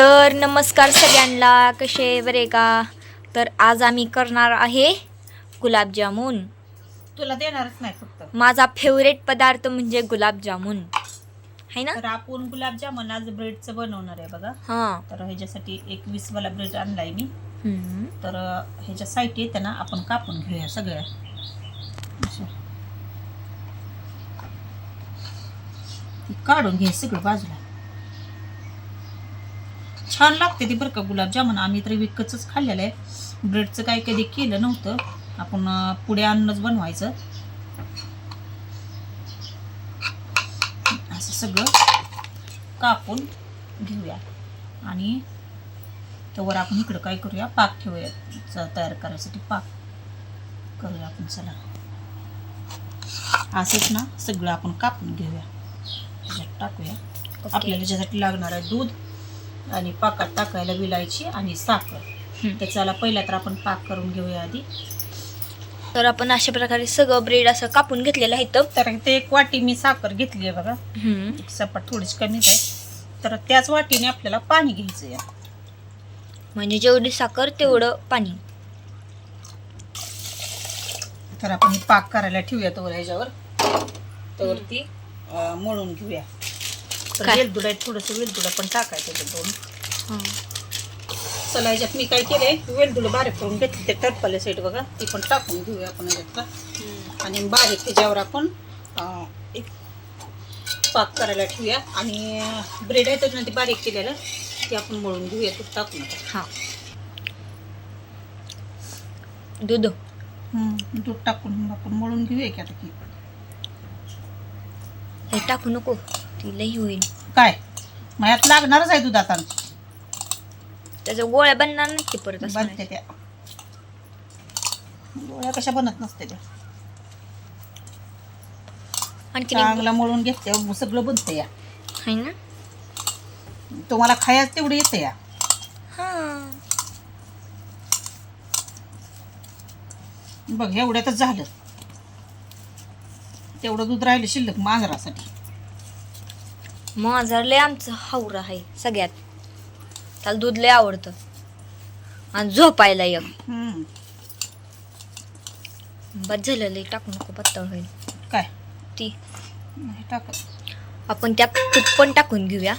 तर नमस्कार सगळ्यांना कसे बरे का? तर आज आम्ही करणार आहे गुलाबजामुन तुला देणारच नाही फक्त. माझा फेवरेट पदार्थ म्हणजे गुलाबजामुन है ना? तर आपण गुलाबजामुन आज ब्रेडचं बनवणार आहे बघा. हां. तर ह्याच्यासाठी एक वीस वाला ब्रेड आणलाय मी. तर ह्याच्या साईड येते ना आपण कापून घेऊया सगळ्या. काढून घे सगळं बाजूला. छान लागते ती बरं का गुलाबजामुन. आम्ही तर विकतच खाल्लेलं आहे. ब्रेडचं काही कधी केलं नव्हतं. आपण पुढे आणूनच बनवायचं. असं सगळं कापून घेऊया. आणि त्यावर आपण इकडं काय करूया? पाक ठेवूया. तयार करायसाठी पाक करूया आपण. चला. असंच ना सगळं आपण कापून घेऊया. टाकूया. आपल्याला त्याच्यासाठी लागणार आहे दूध आणि पाकात टाकायला विलायची आणि साखर. तर चला पहिला तर आपण पाक करून घेऊया आधी. तर आपण अशा प्रकारे सगळं ब्रेड असं कापून घेतलेलं आहे तर तर ते एक वाटी मी साखर घेतली आहे बघा. सपाट थोडीशी कमीच आहे. तर त्याच वाटीने आपल्याला पाणी घ्यायचं आहे. म्हणजे जेवढी साखर तेवढं पाणी. तर आपण हे पाक करायला ठेवूया तर ह्याच्यावर. त्यावरती अं, मळून घेऊया. तर? वेलदुडा थोडंसं वेलदुडा पण टाकायचं ते दोन. चला ह्याच्यात मी काय केलंय वेलदुडा बारीक करून घेतली ते टरपाले साईड बघा ती पण टाकून घेऊया आपण ह्याच्यात आणि बारीक त्याच्यावर आपण एक पाक करायला ठेवूया. आणि ब्रेड आहे त्याच्यानं ते बारीक केलेलं ते आपण मळून घेऊया तूप टाकून. हां. दूध. दूध टाकून आपण मळून घेऊया की आता की हे टाकू नको ती लई होईल काय? मग यात लागणारच आहे दूध आता. त्याच्या गोळ्या बनणार नाही की परत असं बनते त्या. गोळ्या कशा बनत नसते त्या. आणखी चांगला मळून घेते सगळं बनतं या. है ना? तुम्हाला खायच तेवढं येतं या. हां. बघ एवढ्यातच झालं. तेवढं दूध राहिलं शिल्लक मांजरासाठी. माझं लय आमचं हावर आहे सगळ्यात. त्याला दूध लय आवडतं. आणि झोपायला एक. हम्म. बस झालं लय टाकू नको पातळ होईल. काय? ती. नाही टाकत. आपण त्यात तूप पण टाकून घेऊया.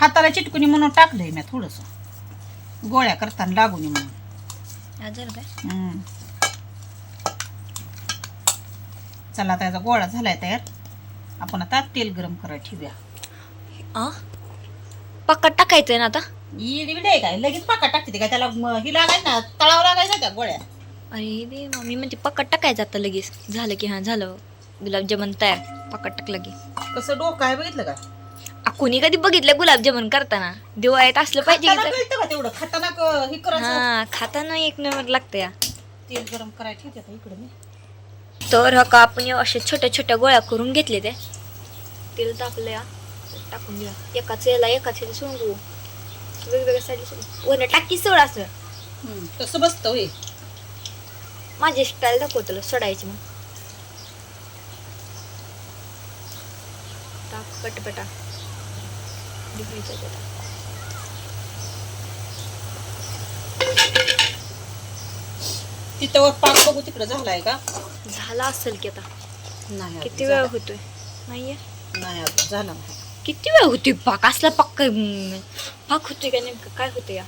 हाताला चिटकुनी म्हणून टाकलंय मी थोडस. गोळ्या करताना लागू नये म्हणून काय? हम्म. चला आता याचा गोळा झालाय तयार. आपण आता तेल गरम करायला ठेवूया. आ? पक्का टाकायचंय ना आता? इडी बिडी आहे काय? लगेच पाका टाकते ते काय? त्याला म- ही लागायचं ना तळावं लागायचं त्या गोळ्या? अरे दे मम्मी म्हणते टाकायचं आता लगेच. झालं की हा झालं. गुलाबजामुन तयार. पक्का टाकलं की. कसं डोकं आहे बघितलं का? आ, कोणी कधी बघितलं गुलाबजामुन करताना? दिवाळीत असलं पाहिजे की खाताना तर- कळतं का तेवढं? खाताना क- हे करायचं? हा खाताना एक नंबर लागतं या. तेल गरम करायला ठेवते आता इकडे मी. तर हा का आपण हे अशा छोट्या छोट्या गोळ्या करून घेतले ते. तेल टाकलं या टाकून घेऊया. एकाच याला एकाच याला सोडून घेऊ वेगवेगळ्या साईडला सोडून वरनं टाकी सोड असं. तसं बसतं होय. माझी स्टाईल दाखव तुला सोडायची मग. टाक पटपटा. दिवाळीच्या तिथं पाक बघू तिकडं झालाय का? झाला असेल की आता. नाही किती वेळ. होतोय? नाहीये? नाही अजून झाला नाही. किती वेळ होतोय पाक? असला पाक काय पाक होतोय का नेमकं? काय होतं या?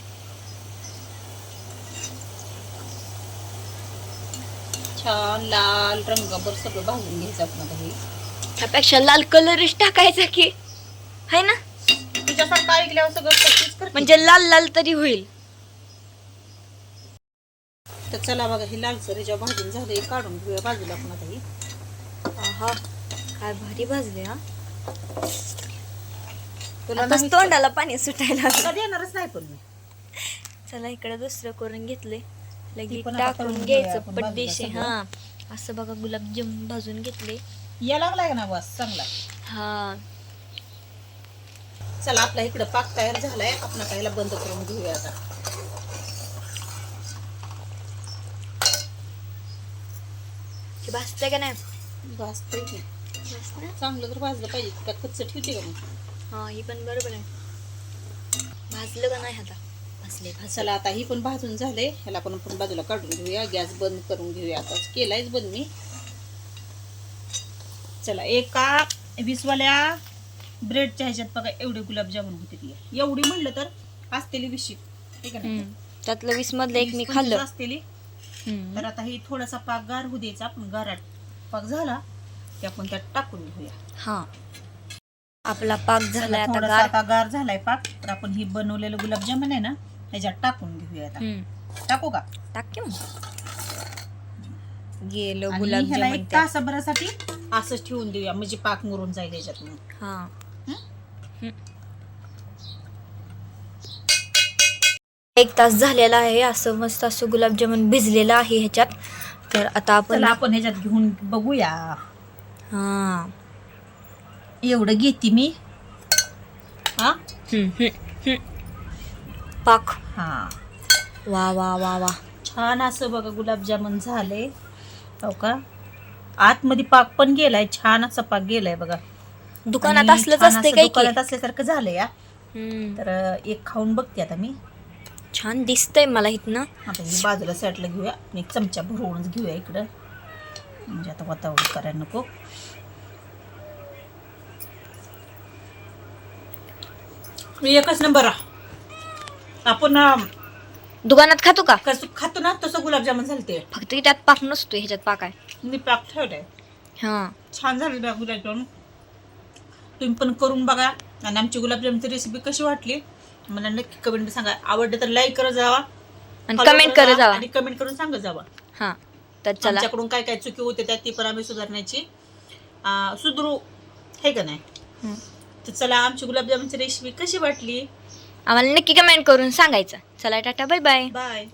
छान लाल रंगावर सगळं भाजून घ्यायचं आपण हे त्यापेक्षा लाल कलरच टाकायचा की. है ना? तुझ्यासारखं ऐकल्यावर सगळं तशीच. म्हणजे लाल लाल तरी होईल. तर चला बघा हे लालसर ज्या भाजून झालं हे काढून घेऊया बाजूला आपण आता हे. आहा काय भारी भाजले हा. तुला आताच नाही- तोंडाला पाणी सुटायला लागलं. तुला देणारच नाही पण मी. चला इकडे दुसरं करून घेतले ती लगेच पण आता टाकून तळून घेऊया घ्यायचं आपण बाजूला पड्डेशे सगळं. हा. असं बघा गुलाबजाम भाजून घेतले. या लागलाय का ना बस चांगला. हा. चला आपला इकडं पाक तयार झालाय. आपण आता याला बंद करून घेऊया आता. ते भाजतंय का नाही? भाजतंय की. बस ना चांगलं तर भाजलं पाहिजे. का कच्चं ठेवते का मग? हा ही पण बरोबर आहे. भाजलं का नाही आता? भाजले आता ही पण भाजून झाले ह्याला पण आपण बाजूला काढून घेऊया. गॅस बंद करून घेऊया. आता केलायच बंद मी. चला एका वीसवाल्या ब्रेडच्या ह्याच्यात बघा एवढे गुलाबजामुन होते ती. एवढी म्हणलं तर असतेली वीसशे हे का नाही? हम्म. त्यातलं वीस मधलं एक मी खाल्लं. असतेली. तर आता ही थोडासा पाक गार होऊ द्यायचा. आपण गारात पाक झाला की आपण त्यात टाकून घेऊया. हा. आपला पाक चला, आता थोडासा गार. आता गार झालाय पाक. तर आपण ही बनवलेलं गुलाबजामुन आहे ना ह्याच्यात टाकून घेऊया आता. हम्म. टाकू का? टाक की मग. गेलो आणि गुलाब ह्याला जामुन एक तासाभरासाठी असंच ठेवून देऊया. म्हणजे पाक मुरून जाईल याच्यात मग. हा हं? हं. एक तास झालेला आहे असं मस्त असं गुलाबजामुन भिजलेलं आहे ह्याच्यात. तर आता आपण चला आपण ह्याच्यात घेऊन बघूया. हा. एवढं घेते मी. हा. पाक. हा. वा वा वा वा. छान असं बघा गुलाबजामुन झाले. हो का? आतमध्ये पाक पण गेलाय छान असा पाक गेलाय बघा. दुकानात आणि असलंच छान असते असं काय की? दुकानात असल्यासारखं झालंय या हं. तर एक खाऊन बघते आता मी. छान दिसतंय मला इथनं. आता ही बाजूला साईडला घेऊया. आणि एक चमचा भरवूनच घेऊया इकडं. म्हणजे आता वातावरण करायला नको. एकच नंबर आपण अं, दुकानात खातो का? कसं खातो ना तसं गुलाबजामुन झालते. फक्त की त्यात पाक नसतो ह्याच्यात पाक आहे. मी पाक ठेवलाय. हा. छान झाले बघा गुलाबजामुन. तुम्ही पण करून बघा. आणि आमची गुलाबजामुनची रेसिपी कशी वाटली? मला नक्की कमेंट सांगा. आवडलं तर लाईक करत जावा. आणि follow कमेंट करत जावा. आणि कमेंट करून सांगत जावा. हा तर चला. आमच्याकडून काय काय चुकी होते त्या ती पण आम्ही सुधारण्याची अं, सुधरू. हे का नाही? हं. तर चला आमची गुलाबजामुनची रेसिपी कशी वाटली? आम्हाला नक्की कमेंट करून सांगायचं. चला टाटा बाय बाय बाय